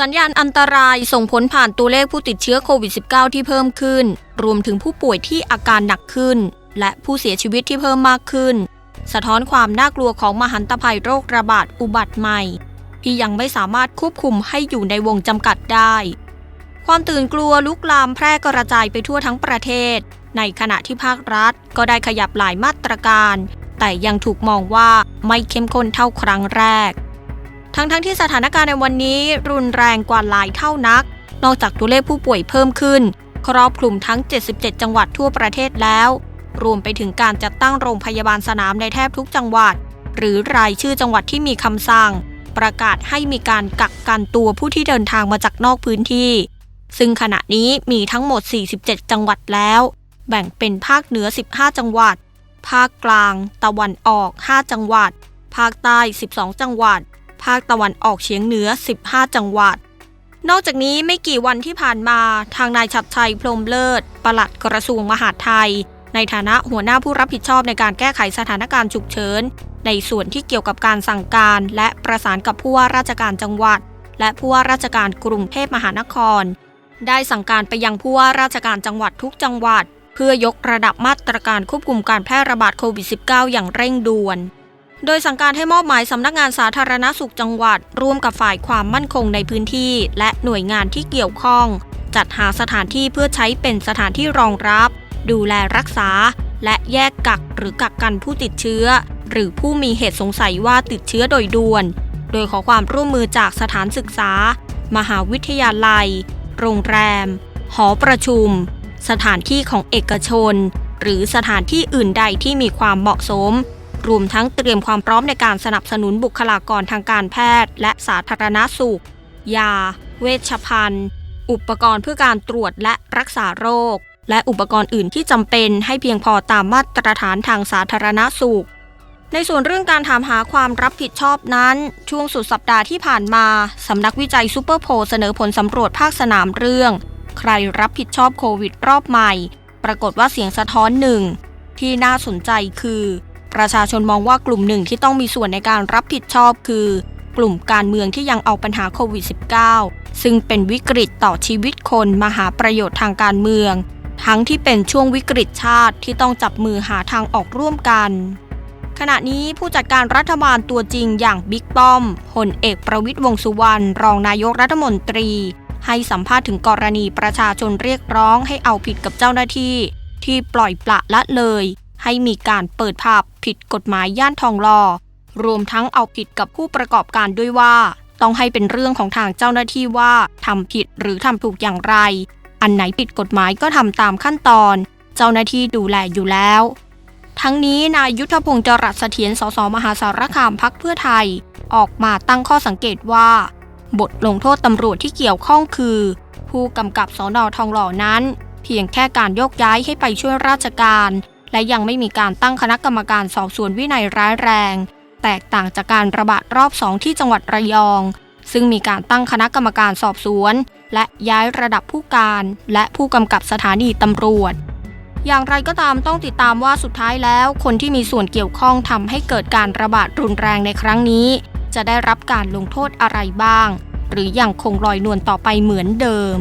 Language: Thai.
สัญญาณอันตรายส่งผลผ่านตัวเลขผู้ติดเชื้อโควิด -19 ที่เพิ่มขึ้น รวมถึงผู้ป่วยที่อาการหนักขึ้น และผู้เสียชีวิตที่เพิ่มมากขึ้น สะท้อนความน่ากลัวของมหันตภัยโรคระบาดอุบัติใหม่ ที่ยังไม่สามารถควบคุมให้อยู่ในวงจำกัดได้ ความตื่นกลัวลุกลามแพร่กระจายไปทั่วทั้งประเทศ ในขณะที่ภาครัฐก็ได้ขยับหลายมาตรการ แต่ยังถูกมองว่าไม่เข้มข้นเท่าครั้งแรก ทั้งทั้งๆที่สถานการณ์ในวันนี้รุนแรงกว่าหลายเท่านัก นอกจากตัวเลขผู้ป่วยเพิ่มขึ้น ครอบคลุมทั้ง 77 จังหวัดทั่วประเทศแล้ว รวมไปถึงการจัดตั้งโรงพยาบาลสนามในแทบทุกจังหวัด หรือรายชื่อจังหวัดที่มีคำสั่ง ประกาศให้มีการกักกันตัวผู้ที่เดินทางมาจากนอกพื้นที่ ซึ่งขณะนี้มีทั้งหมด 47 จังหวัดแล้ว แบ่งเป็นภาคเหนือ 15 จังหวัด ภาคกลาง ตะวันออก 5 จังหวัด ภาคใต้ 12 จังหวัด ภาคตะวันออกเฉียงเหนือ 15 จังหวัด นอกจากนี้ไม่กี่วันที่ผ่านมาทางนายชัดชัยพรมเลิศปลัดกระทรวงมหาดไทย ในฐานะหัวหน้าผู้รับผิดชอบในการแก้ไขสถานการณ์ฉุกเฉินในส่วนที่เกี่ยวกับการสั่งการและประสานกับผู้ว่าราชการจังหวัด และผู้ว่าราชการกรุงเทพมหานคร ได้สั่งการไปยังผู้ว่าราชการจังหวัดทุกจังหวัด เพื่อยกระดับมาตรการควบคุมการแพร่ระบาดโควิด -19 อย่างเร่งด่วน โดยสั่งการให้มอบหมายสำนักงานสาธารณสุขจังหวัด ร่วมกับฝ่ายความมั่นคงในพื้นที่ และหน่วยงานที่เกี่ยวข้อง จัดหาสถานที่เพื่อใช้เป็นสถานที่รองรับ ดูแลรักษา และแยกกักหรือกักกันผู้ติดเชื้อ หรือผู้มีเหตุสงสัยว่าติดเชื้อโดยด่วน โดยขอความร่วมมือจากสถานศึกษา มหาวิทยาลัย โรงแรม หอประชุม สถานที่ของเอกชน หรือสถานที่อื่นใดที่มีความเหมาะสม รวมทั้งเตรียมความพร้อมในการสนับสนุนบุคลากรทางการแพทย์ และสาธารณสุข ยา เวชภัณฑ์ อุปกรณ์เพื่อการตรวจและรักษาโรค และอุปกรณ์อื่นที่จำเป็นให้เพียงพอตามมาตรฐานทางสาธารณสุขในส่วนเรื่องการถามหาความรับผิดชอบนั้น ช่วงสุดสัปดาห์ที่ผ่านมา สำนักวิจัยซูเปอร์โพลเสนอผลสำรวจภาคสนามเรื่อง ใครรับผิดชอบโควิดรอบใหม่ ปรากฏว่าเสียงสะท้อนหนึ่ง ที่น่าสนใจคือ ประชาชนมองว่ากลุ่มหนึ่งที่ต้องมีส่วนในการรับผิดชอบคือ กลุ่มการเมืองที่ยังเอาปัญหาโควิด -19 ซึ่งเป็นวิกฤตต่อชีวิตคนมาหาประโยชน์ทางการเมือง ทั้งที่เป็นช่วงวิกฤตชาติที่ต้องจับมือหาทางออกร่วมกันขณะนี้ผู้จัดการรัฐบาลตัวจริงอย่างบิ๊กป้อมพลเอกประวิตยวงษ์สุวรรณรองนายกรัฐมนตรี ให้สัมภาษณ์ถึงกรณีประชาชนเรียกร้องให้เอาผิดกับเจ้าหน้าที่ ที่ปล่อยปละละเลย ให้มีการเปิดภาพผิดกฎหมายย่านทองหล่อรวมทั้งเอาผิดกับผู้ประกอบการด้วยว่า ต้องให้เป็นเรื่องของทางเจ้าหน้าที่ว่าทำผิดหรือทำถูกอย่างไร อันไหนผิดกฎหมายก็ทำตามขั้นตอน เจ้าหน้าที่ดูแลอยู่แล้ว ทั้งนี้นายยุทธพงศ์จรัสเสถียรสสมหาสารคามพักเพื่อไทย ออกมาตั้งข้อสังเกตว่า บทลงโทษตำรวจที่เกี่ยวข้องคือ ผู้กำกับสอนอทองหล่อนั้น เพียงแค่การโยกย้ายให้ไปช่วยราชการ และยังไม่มีการตั้งคณะกรรมการสอบสวนวินัยร้ายแรง แตกต่างจากการระบาดรอบสองที่จังหวัดระยอง ซึ่งมีการตั้งคณะกรรมการสอบสวน และย้ายระดับผู้การ และผู้กำกับสถานีตำรวจ อย่างไรก็ตามต้องติดตามว่าสุดท้ายแล้ว คนที่มีส่วนเกี่ยวข้องทำให้เกิดการระบาดรุนแรงในครั้งนี้ จะได้รับการลงโทษอะไรบ้าง หรือยังคงลอยนวลต่อไปเหมือนเดิม